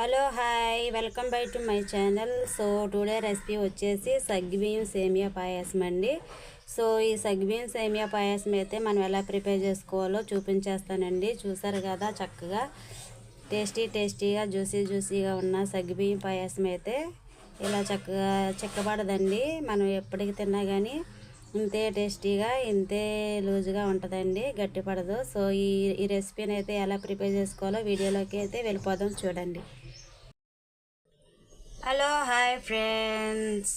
Hello hi welcome by to my channel so today recipe వచ్చేసి సగ్గుబియ్యం సేమియా పాయసం అండి. సో ఈ సగ్గుబియ్యం సేమియా పాయసం అయితే మనం ఎలా ప్రిపేర్ చేసుకోవాలో చూపించేస్తానండి. చూసారు కదా చక్కగా టేస్టీ టేస్టీగా జ్యూసీ జ్యూసీగా ఉన్న సగ్గిబియ్యం పాయసం అయితే ఇలా చక్కగా చిక్కబడదండి. మనం ఎప్పటికి తిన్నా కానీ ఇంతే టేస్టీగా ఇంతే లూజ్గా ఉంటుందండి. గట్టిపడదు. సో ఈ ఈ రెసిపీని అయితే ఎలా ప్రిపేర్ చేసుకోవాలో వీడియోలోకి అయితే వెళ్ళిపోదాం చూడండి. Hello hi friends.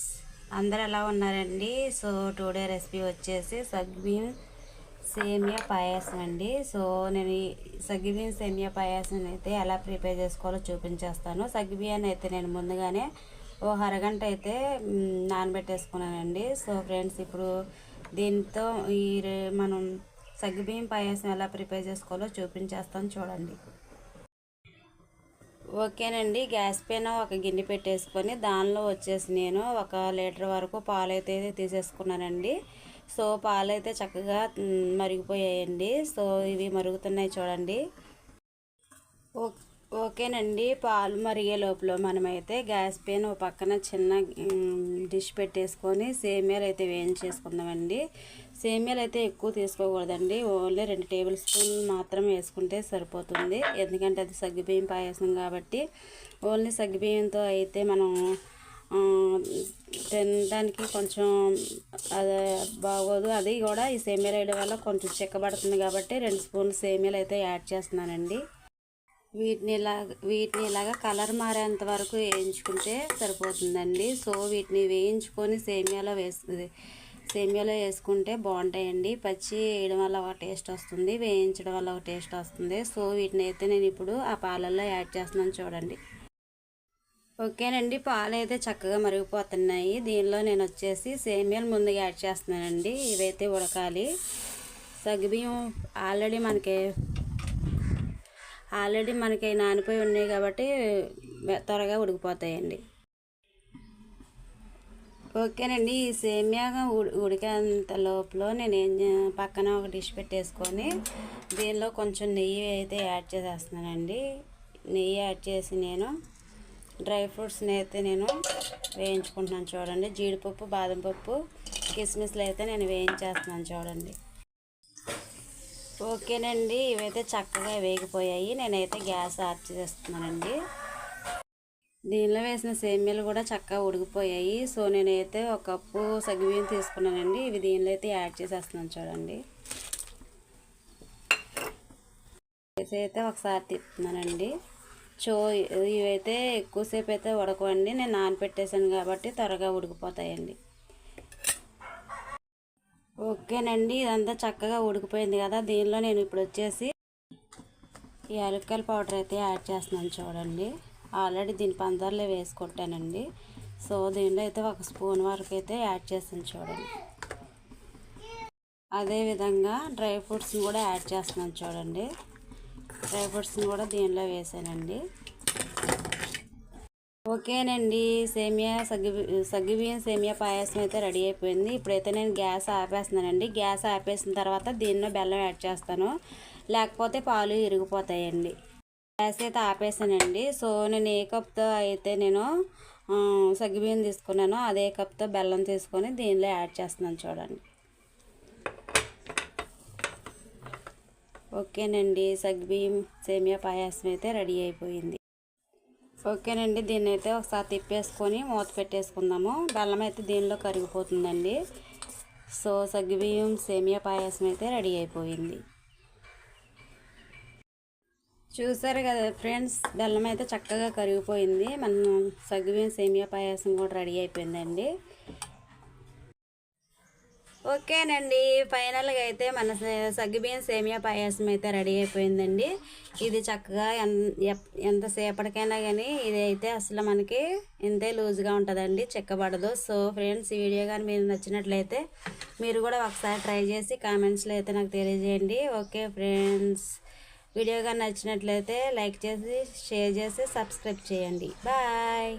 అందరు ఎలా ఉన్నారండి? సో టుడే రెసిపీ వచ్చేసి సగ్బీన్ సేమియా పాయాసం అండి. సో నేను ఈ సేమియా పాయాసం అయితే ఎలా ప్రిపేర్ చేసుకోవాలో చూపించేస్తాను. సగ్బియాన్ అయితే నేను ముందుగానే ఓ అరగంట అయితే నానబెట్టేసుకున్నానండి. సో ఫ్రెండ్స్ ఇప్పుడు దీంతో ఈ మనం సగ్గుబియ్యం పాయసం ఎలా ప్రిపేర్ చేసుకోవాలో చూపించేస్తాను చూడండి. ఓకేనండి. గ్యాస్ పైన ఒక గిన్నె పెట్టేసుకొని దానిలో వచ్చేసి నేను ఒక లీటర్ వరకు పాలు అయితే తీసేసుకున్నానండి. సో పాలు అయితే చక్కగా మరిగిపోయాయండి. సో ఇవి మరుగుతున్నాయి చూడండి. ఓకేనండి. పాలు మరిగే లోపల మనమైతే గ్యాస్ పైన ఒక పక్కన చిన్న డిష్ పెట్టేసుకొని సేమియాలు అయితే వేయించేసుకుందామండి. సేమియాలు అయితే ఎక్కువ తీసుకోకూడదండి. ఓన్లీ రెండు టేబుల్ స్పూన్ మాత్రం వేసుకుంటే సరిపోతుంది. ఎందుకంటే అది సగ్గుబియ్యం పాయసం కాబట్టి ఓన్లీ సగ్గుబియ్యంతో అయితే మనం తినడానికి కొంచెం అది బాగోదు. అది కూడా ఈ సేమియాలు వేయడం వల్ల కొంచెం చిక్కబడుతుంది కాబట్టి రెండు స్పూన్లు సేమియాలు అయితే యాడ్ చేస్తున్నానండి. వీటిని ఇలా వీటిని ఇలాగా కలర్ మారేంత వరకు వేయించుకుంటే సరిపోతుందండి. సో వీటిని వేయించుకొని సేమియాలో వేస్తుంది సేమియాలో వేసుకుంటే బాగుంటాయండి. పచ్చి వేయడం వల్ల ఒక టేస్ట్ వస్తుంది వేయించడం వల్ల ఒక టేస్ట్ వస్తుంది. సో వీటిని అయితే నేను ఇప్పుడు ఆ పాలల్లో యాడ్ చేస్తున్నాను చూడండి. ఓకేనండి పాలు అయితే చక్కగా మరిగిపోతున్నాయి. దీనిలో నేను వచ్చేసి సేమియాలు ముందుగా యాడ్ చేస్తున్నానండి. ఇవైతే ఉడకాలి. సగ్గుబియ్యం ఆల్రెడీ మనకి ఆల్రెడీ మనకి నానిపోయి ఉన్నాయి కాబట్టి త్వరగా ఉడికిపోతాయండి. ఓకేనండి ఈ సేమియా ఉడికేంత లోపల నేను పక్కన ఒక డిష్ పెట్టేసుకొని దీనిలో కొంచెం నెయ్యి అయితే యాడ్ చేసేస్తున్నానండి. నెయ్యి యాడ్ చేసి నేను డ్రై ఫ్రూట్స్ని అయితే నేను వేయించుకుంటున్నాను చూడండి. జీడిపప్పు బాదం పప్పు కిస్మిస్లు అయితే నేను వేయించేస్తున్నాను చూడండి. ఓకేనండి ఇవైతే చక్కగా వేగిపోయాయి. నేనైతే గ్యాస్ ఆఫ్ చేస్తున్నానండి. దీనిలో వేసిన సేమ్యాలు కూడా చక్కగా ఉడికిపోయాయి. సో నేనైతే ఒక కప్పు సగ్గుబియ్యం తీసుకున్నానండి. ఇవి దీనిలో అయితే యాడ్ చేసేస్తున్నాను చూడండి. అయితే ఒకసారి తిప్పుతున్నానండి. చో ఇవైతే ఎక్కువసేపు అయితే ఉడకవండి. నేను నానపెట్టేశాను కాబట్టి త్వరగా ఉడికిపోతాయండి. ఓకేనండి ఇదంతా చక్కగా ఉడికిపోయింది కదా దీనిలో నేను ఇప్పుడు వచ్చేసి ఈ అలుక్కల పౌడర్ అయితే యాడ్ చేస్తున్నాను చూడండి. ఆల్రెడీ దీని పందర్లో వేసుకుంటానండి సో దీనిలో అయితే ఒక స్పూన్ వరకు అయితే యాడ్ చేస్తాను చూడండి. అదేవిధంగా డ్రై ఫ్రూట్స్ని కూడా యాడ్ చేస్తున్నాను చూడండి. డ్రై ఫ్రూట్స్ని కూడా దీనిలో వేసానండి. ఓకేనండి. సేమియా సగ్గు సగ్గుబియ్యం సేమియా పాయసం అయితే రెడీ అయిపోయింది. ఇప్పుడైతే నేను గ్యాస్ ఆపేస్తున్నానండి. గ్యాస్ ఆపేసిన తర్వాత దీనిలో బెల్లం యాడ్ చేస్తాను. లేకపోతే పాలు ఇరిగిపోతాయండి. గ్యాస్ అయితే ఆపేసానండి. సో నేను ఏ కప్తో అయితే నేను సగ్గుబియ్యం తీసుకున్నానో అదే కప్తో బెల్లం తీసుకొని దీనిలో యాడ్ చేస్తున్నాను చూడండి. ఓకేనండి. సగ్గుబియ్యం సేమియా పాయసం అయితే రెడీ అయిపోయింది. ఓకేనండి దీన్ని అయితే ఒకసారి తిప్పేసుకొని మూత పెట్టేసుకుందాము. బెల్లం అయితే దీనిలో కరిగిపోతుందండి. సో సగ్గుబియ్యం సేమియా పాయసం అయితే రెడీ అయిపోయింది. చూసారు కదా ఫ్రెండ్స్ బెల్లం అయితే చక్కగా కరిగిపోయింది. మనం సగ్గుబియ్యం సేమియా పాయసం కూడా రెడీ అయిపోయిందండి. ఓకేనండి ఫైనల్గా అయితే మన సగ్గుబియ్యం సేమియా పాయాసం అయితే రెడీ అయిపోయిందండి. ఇది చక్కగా ఎంతసేపటికైనా కానీ ఇది అయితే అసలు మనకి ఇంతే లూజ్గా ఉంటుందండి చెక్కబడదు సో ఫ్రెండ్స్ ఈ వీడియో కానీ మీరు నచ్చినట్లయితే మీరు కూడా ఒకసారి ట్రై చేసి కామెంట్స్లో అయితే నాకు తెలియజేయండి. ఓకే ఫ్రెండ్స్ వీడియో కానీ నచ్చినట్లయితే లైక్ చేసి షేర్ చేసి సబ్స్క్రైబ్ చేయండి. బాయ్!